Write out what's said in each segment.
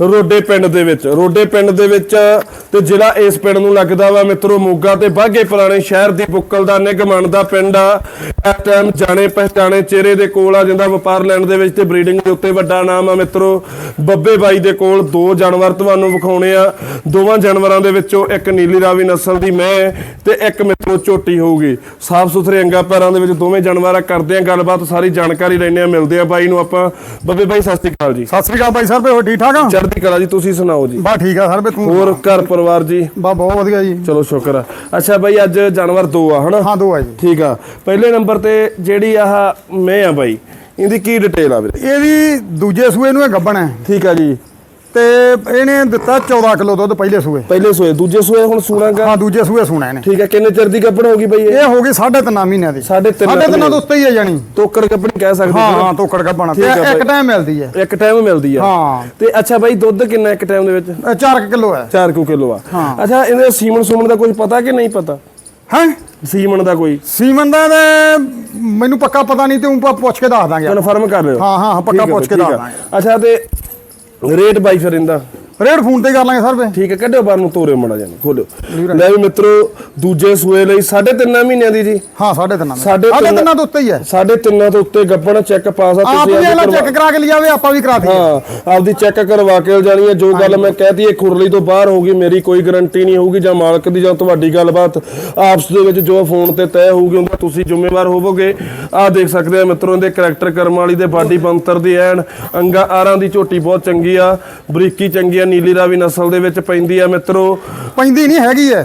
ਰੋਡੇ ਪਿੰਡ ਦੇ ਵਿੱਚ ਰੋਡੇ ਪਿੰਡ ਦੇ ਵਿੱਚ ਤੇ ਜ਼ਿਲ੍ਹਾ ਇਸ ਪਿੰਡ ਨੂੰ ਲੱਗਦਾ ਵਾ ਮਿੱਤਰੋ ਮੋਗਾ ਤੇ ਬਾਗੇ ਪੁਰਾਣੇ ਸ਼ਹਿਰ ਦੀ ਬੁੱਕਲ ਦਾ ਨਿਗਮਨ ਦਾ ਪਿੰਡ ਆ। ਇਸ ਟਾਈਮ ਜਾਣੇ ਪਹਿਚਾਣੇ ਚਿਹਰੇ ਦੇ ਕੋਲ ਆ ਜਿੰਦਾ ਵਪਾਰ ਲੈਣ ਦੇ ਵਿੱਚ ਤੇ ਬਰੀਡਿੰਗ ਦੇ ਉੱਤੇ ਵੱਡਾ ਨਾਮ ਆ ਮਿੱਤਰੋ। ਬੱਬੇ ਬਾਈ ਦੇ ਕੋਲ ਦੋ ਜਾਨਵਰ ਤੁਹਾਨੂੰ ਵਿਖਾਉਣੇ ਆ। ਦੋਵਾਂ ਜਾਨਵਰਾਂ ਦੇ ਵਿੱਚੋਂ ਇੱਕ ਨੀਲੀ ਰਾਵੀ ਨਸਲ ਦੀ ਮੈਂ ਤੇ ਇੱਕ ਮਿੱਤਰੋ ਝੋਟੀ ਹੋਊਗੀ। ਸਾਫ਼ ਸੁਥਰੇ ਅੰਗਾ ਪੈਰਾਂ ਦੇ ਵਿੱਚ ਦੋਵੇਂ ਜਾਨਵਰ ਆ। ਕਰਦੇ ਆ ਗੱਲਬਾਤ ਸਾਰੀ ਜਾਣਕਾਰੀ ਲੈਣੇ ਆ ਮਿਲਦੇ ਆ ਬਾਈ ਨੂੰ ਆਪਾਂ। ਬੱਬੇ ਬਾਈ ਸਤਿ ਸ਼੍ਰੀ ਅਕਾਲ ਜੀ। ਸਤਿ ਸ੍ਰੀ ਅਕਾਲ ਬਾਈ ਸਾਹਿਬ ਹੋ ਠੀਕ ਠਾਕ ਆ? ਚੜ੍ਹਦੀ ਕਲਾ ਜੀ ਤੁਸੀਂ ਸੁਣਾਓ ਜੀ। ਬਾ ਠੀਕ ਆ ਸਰ ਬੇ ਤੂੰ ਹੋਰ ਘਰ ਪਰਿਵਾਰ ਜੀ? ਬਾ ਬਹੁਤ ਵਧੀਆ ਜੀ। ਚਲੋ ਸ਼ੁਕਰ ਆ। ਅੱਛਾ ਬਾਈ ਅੱਜ ਜਾਨਵਰ ਦੋ ਆ ਹਨਾ? ਹਾਂ ਦੋ ਆ ਜੀ। ਠੀਕ ਆ। ਪਹਿਲੇ ਨੰਬਰ ਤੇ ਜਿਹੜੀ ਆਹ ਮੈਂ ਆ ਬਾਈ ਇਹਦੀ ਕੀ ਡਿਟੇਲ ਆ ਵੀਰੇ? ਇਹਦੀ ਦੂਜੇ ਸੂਏ ਨੂੰ ਇਹ ਗੱਬਣ ਹੈ। ਠੀਕ ਆ ਜੀ। ਤੇ ਇਹਨੇ ਦਿੱਤਾ 14 ਕਿਲੋ ਦੁੱਧ ਪਹਿਲੇ ਸੂਏ। ਪਹਿਲੇ ਸੋਏ ਦੂਜੇ ਸੋਏ ਹੁਣ ਸੂਣਾਗਾ? ਹਾਂ ਦੂਜੇ ਸੂਏ ਸੁਣਾ ਇਹਨੇ। ਠੀਕ ਆ ਕਿੰਨੇ ਚਿਰ ਦੀ ਗੱਭਣ ਹੋ ਗਈ ਬਾਈ ਇਹ? ਇਹ ਹੋ ਗਈ 3.5 ਮਹੀਨਿਆਂ ਦੀ। ਸਾਢੇ ਤਿੰਨ ਸਾਢੇ ਤਿੰਨਾਂ ਤੋਂ ਉੱਤੇ ਹੀ ਹੈ ਜਾਣੀ। ਤੋਕੜ ਗੱਭਣ ਕਹਿ ਸਕਦੇ ਹਾਂ ਹੋ ਹਾਂ ਤੋਕੜ ਗੱਬਣ ਤੇ ਇੱਕ। ਟਾਈਮ ਮਿਲਦੀ ਹੈ। ਇੱਕ ਟਾਈਮ ਮਿਲਦੀ ਆ ਹਾਂ। ਤੇ ਅੱਛਾ ਬਾਈ ਦੁੱਧ ਕਿੰਨਾ ਇੱਕ ਟਾਈਮ ਦੇ ਵਿੱਚ? ਇਹ 4 ਕਿਲੋ ਹੈ। 4 ਕੁ ਕਿਲੋ ਆ। ਹਾਂ। ਅੱਛਾ ਇਹਦੇ ਸੀਮਨ ਸੂਮਨ ਦਾ ਕੁਝ ਪਤਾ ਕਿ ਨਹੀਂ ਪਤਾ? ਹੈ? ਸੀਮਨ ਦਾ ਕੋਈ? ਸੀਮਨ ਦਾ ਮੈਨੂੰ ਪੱਕਾ ਪਤਾ ਨਹੀਂ ਤੇ ਉਹ ਪੁੱਛ ਕੇ ਦੱਸ ਦਾਂਗੇ। ਕਨਫਰਮ ਕਰ ਲਿਓ। ਹਾਂ, ਹਾਂ, ਪੱਕਾ ਪੁੱਛ ਕੇ। ਦੱਸ ਦਾਂਗੇ। ਅੱਛਾ ਤੇ ਰੇਟ ਬਾਈ ਫਿਰ ਇਹਦਾ। ਰੇਟ ਫੋਨ ਤੇ ਕਰ ਲਾਂਗੇ ਸਰ ਬੇ ਠੀਕ ਹੈ ਕੱਢਿਓ ਬਾਹਰ ਨੂੰ ਤੋਰੇ ਮੜਾ ਜਾਨ ਖੋਲਿਓ। ਲੈ ਵੀ ਮਿੱਤਰੋ ਦੂਜੇ ਸੂਏ ਲਈ 3.5 ਮਹੀਨਿਆਂ ਦੀ ਜੀ। ਹਾਂ 3.5 ਸਾਢੇ ਤਿੰਨ- ਤੋਂ ਉੱਤੇ ਹੀ ਹੈ। ਸਾਢੇ ਤਿੰਨਾਂ ਤੋਂ ਉੱਤੇ ਗੱਪਣ ਚੈੱਕ ਪਾਸ ਆ ਆਪ ਵੀ ਆਪਦੇ ਅਗਲਾ ਕਰਵਾ- ਚੈੱਕ ਕਰਾ ਕੇ ਲਿਆਵੇ ਆਪਾਂ ਵੀ ਕਰਾ ਦਈਏ। ਹਾਂ ਆਪਦੀ ਚੈੱਕ ਕਰਵਾ ਕੇ ਜਾਣੀ ਹੈ ਜੋ ਗੱਲ ਮੈਂ ਕਹਿਤੀ ਇਹ ਖੁਰਲੀ ਤੋਂ ਬਾਹਰ ਹੋਊਗੀ ਮੇਰੀ ਕੋਈ ਗਾਰੰਟੀ ਨਹੀਂ ਹੋਊਗੀ ਜਾਂ ਮਾਲਕ ਦੀ ਜਾਂ ਤੁਹਾਡੀ ਗੱਲਬਾਤ ਆਪਸ ਦੇ ਵਿੱਚ ਜੋ ਫੋਨ ਤੇ ਤੈਅ ਹੋਊਗੀ ਉਹਦਾ ਤੁਸੀਂ ਜ਼ਿੰਮੇਵਾਰ ਹੋਵੋਗੇ। ਆਹ ਦੇਖ ਸਕਦੇ ਆ ਮਿੱਤਰੋ ਇਹਦੇ ਕਰੈਕਟਰ ਕਰਮ ਵਾਲੀ ਦੇ ਬਾਡੀ ਬੰਤਰ ਦੀ ਐਨ ਅੰਗਾ ਆਰਾਂ ਦੀ ਝੋਟੀ ਬਹੁਤ ਚੰਗੀ ਆ ਬਰੀਕੀ ਚੰਗੀ ਆ ਨੀਲੀ ਰਾਵੀ ਨਸਲ ਦੇ ਵਿੱਚ ਪੈਂਦੀ ਆ ਮਿੱਤਰੋ। ਪੈਂਦੀ ਨਹੀਂ ਹੈਗੀ ਹੈ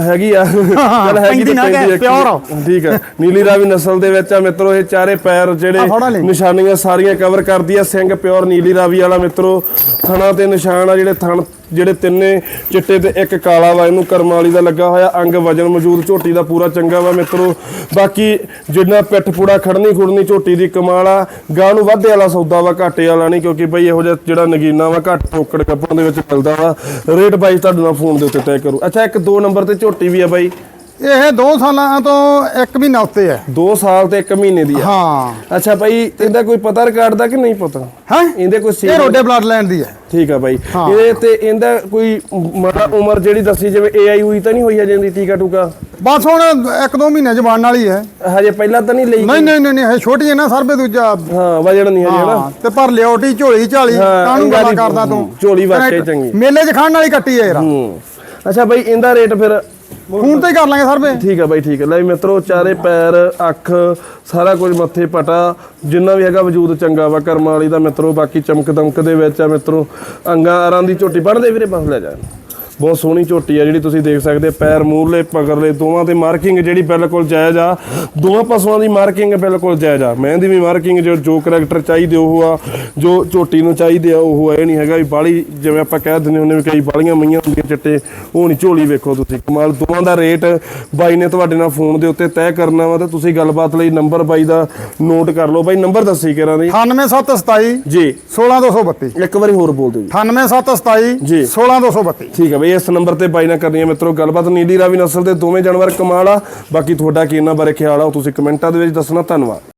ਹੈਗੀ ਆ। ਚੱਲ ਹੈਗੀ ਤੇ ਪੈਂਦੀ ਆ, ਆ। ਠੀਕ ਹੈ ਨੀਲੀ ਰਾਵੀ ਨਸਲ ਦੇ ਵਿੱਚ ਆ ਮਿੱਤਰੋ ਇਹ ਚਾਰੇ ਪੈਰ ਜਿਹੜੇ ਆ। ਨਿਸ਼ਾਨੀਆਂ ਸਾਰੀਆਂ ਕਵਰ ਕਰਦੀ ਆ। ਸਿੰਘ ਪਿਓਰ ਨੀਲੀ ਰਾਵੀ ਵਾਲਾ ਮਿੱਤਰੋ। ਥਣਾ ਤੇ ਨਿਸ਼ਾਨ ਆ ਜਿਹੜੇ ਥਣ ਜਿਹੜੇ ਤਿੰਨੇ ਚਿੱਟੇ ਤੇ ਇੱਕ ਕਾਲਾ ਵਾ, ਇਹਨੂੰ ਕਰਮਾਲੀ ਦਾ ਲੱਗਾ ਹੋਇਆ, ਅੰਗ ਵਜਨ ਮੌਜੂਦ ਝੋਟੀ ਦਾ ਪੂਰਾ ਚੰਗਾ ਵਾ ਮਿੱਤਰੋ। ਬਾਕੀ ਜਿੰਨਾ ਪਿੱਠ ਪੂੜਾ ਖੜਨੀ ਖੁੜਨੀ ਝੋਟੀ ਦੀ ਕਮਾਲ ਆ, ਗਾਂ ਨੂੰ ਵਾਧੇ ਵਾਲਾ ਸੌਦਾ ਵਾ, ਘਾਟੇ ਵਾਲਾ ਨਹੀਂ, ਕਿਉਂਕਿ ਬਈ ਇਹੋ ਜਿਹਾ ਜਿਹੜਾ ਨਗੀਨਾ ਵਾ, ਘੱਟ ਟੋਕੜ ਕੱਪਾਂ ਦੇ ਵਿੱਚ ਮਿਲਦਾ ਵਾ। ਰੇਟ ਬਾਈ ਤੁਹਾਡੇ ਨਾਲ ਫੋਨ ਦੇ ਉੱਤੇ ਤੈਅ ਕਰੋ। ਅੱਛਾ, ਇੱਕ ਦੋ ਨੰਬਰ ਤੇ ਝੋਟੀ ਵੀ ਆ ਬਾਈ। ਇਹ 2 ਸਾਲਾਂ ਤੋਂ 1 ਮਹੀਨਾ ਉੱਤੇ ਹੈ। 2 ਸਾਲ ਤੇ 1 ਮਹੀਨੇ ਦੀ ਆ ਹਾਂ। ਅੱਛਾ ਬਾਈ ਇਹਦਾ ਕੋਈ ਪਤਾ ਰਿਕਾਰਡ ਦਾ ਕਿ ਨਹੀਂ ਪਤਾ? ਹੈ? ਇਹਦੇ ਕੋਈ ਇਹ ਸੀਨ ਰੋਡੇ ਬਲੱਡ ਲੈਂਡ ਦੀ ਹੈ। ਠੀਕ ਆ ਹਾਂ। ਇਹ ਤੇ ਇਹਦਾ ਕੋਈ ਉਮਰ ਜਿਹੜੀ ਦੱਸੀ ਜਿਵੇਂ ਏਆਈ ਹੋਈ ਤਾਂ ਨਹੀਂ ਹੋਈ ਹਜੇ ਦੀ ਟੀਕਾ ਟੂਕਾ? ਬਸ ਹੁਣ 1-2 ਮਹੀਨੇ ਬਣਨ ਵਾਲੀ ਹੈ। ਹਜੇ ਪਹਿਲਾਂ ਤਾਂ ਨਹੀਂ ਲਈ ਨਹੀਂ ਨਹੀਂ ਨਹੀਂ ਇਹ ਛੋਟੀ ਹੈ ਨਾ ਸਰਬੇ ਦੂਜਾ। ਹਾਂ ਵਜਣ ਨਹੀਂ ਹਜੇ ਹਾਂ ਨਾ ਤੇ ਪਰ ਲਿਓਟੀ ਝੋਲੀ ਝਾਲੀ ਹਾਂ, ਕਾਹਨੂੰ ਗੱਲਾਂ ਕਰਦਾ ਤੂੰ? ਝੋਲੀ ਵਾਕਈ ਚੰਗੀ। ਮੇਲੇ 'ਚ ਖਾਣ ਵਾਲੀ ਕੱਟੀ ਹੈ ਯਾਰ ਹੂੰ। ਅੱਛਾ ਬਾਈ ਇਹਦਾ ਰੇਟ ਫਿਰ ਫੋਨ ਤੇ ਹੀ ਕਰ ਲਾਂਗੇ ਸਰਬੇ ਠੀਕ ਆ ਬਾਈ, ਠੀਕ ਆ। ਲੈ ਵੀ ਮਿੱਤਰੋ, ਚਾਰੇ ਪੈਰ, ਅੱਖ, ਸਾਰਾ ਕੁਝ ਮੱਥੇ ਪਟਾ। ਜਿੰਨਾ ਵੀ ਹੈਗਾ ਵਜੂਦ ਚੰਗਾ ਵਾ, ਕਰਮਾਂ ਵਾਲੀ ਦਾ ਮਿੱਤਰੋ, ਬਾਕੀ ਚਮਕ ਦਮਕ ਦੇ ਵਿੱਚ ਆ ਮਿੱਤਰੋ। ਅੰਗਾਂ ਆਰਾਂ ਦੀ ਝੋਟੀ ਪੜਦੇ ਵੀਰੇ, ਬਸ ਲੈ ਜਾ। ਬਹੁਤ ਸੋਹਣੀ ਝੋਟੀ ਆ ਜਿਹੜੀ ਤੁਸੀਂ ਦੇਖ ਸਕਦੇ ਪੈਰ ਮੂਰਲੇ ਪਕੜਲੇ ਦੋਵਾਂ ਤੇ ਮਾਰਕਿੰਗ ਜਿਹੜੀ ਬਿਲਕੁਲ ਜਾਇਜ਼ ਆ। ਦੋਵਾਂ ਪਸ਼ੂਆਂ ਦੀ ਮਾਰਕਿੰਗ ਬਿਲਕੁਲ ਜਾਇਜ਼ ਆ। ਮੈਂ ਦੀ ਵੀ ਮਾਰਕਿੰਗ ਜੋ ਜੋ ਕਰੈਕਟਰ ਚਾਹੀਦੇ ਉਹ ਆ ਜੋ ਝੋਟੀ ਨੂੰ ਚਾਹੀਦੇ ਆ ਉਹ ਇਹ ਨਹੀਂ ਹੈਗਾ ਵੀ ਬਾਲੀ ਜਿਵੇਂ ਆਪਾਂ ਕਹਿ ਦਿੰਦੇ ਹੁੰਦੇ ਵੀ ਕਈ ਬਾਲੀਆਂ ਮਈਆਂ ਹੁੰਦੀਆਂ ਚਿੱਟੇ ਉਹ ਨਹੀਂ ਝੋਲੀ ਵੇਖੋ ਤੁਸੀਂ। ਕਮਾਲ ਦੋਵਾਂ ਦਾ ਰੇਟ ਬਾਈ ਨੇ ਤੁਹਾਡੇ ਨਾਲ ਫੋਨ ਦੇ ਉੱਤੇ ਤੈਅ ਕਰਨਾ ਵਾ ਤਾਂ ਤੁਸੀਂ ਗੱਲਬਾਤ ਲਈ ਨੰਬਰ ਬਾਈ ਦਾ ਨੋਟ ਕਰ ਲਓ। ਬਾਈ ਨੰਬਰ ਦੱਸੀ ਕਰਾਂ ਦੀ? 98727 ਜੀ। 16232 ਇੱਕ ਵਾਰੀ ਹੋਰ ਬੋਲ ਦਿਓ ਜੀ। 98727 ਜੀ। 16232 ਠੀਕ ਹੈ ਬਈ ਇਸ ਨੰਬਰ ਤੇ ਬਾਈ ਨਾਲ ਕਰਨੀ ਹੈ ਮਿੱਤਰੋ ਗੱਲਬਾਤ। ਨੀਲੀ ਰਾਵੀ ਨਸਲ ਦੇ ਦੋਵੇਂ ਜਾਨਵਰ ਕਮਾਲ ਆ। ਬਾਕੀ ਤੁਹਾਡਾ ਕੀ ਇਹਨਾਂ ਬਾਰੇ ਖਿਆਲ ਆ, ਉਹ ਤੁਸੀਂ ਕਮੈਂਟਾਂ ਦੇ ਵਿੱਚ ਦੱਸਣਾ। ਧੰਨਵਾਦ।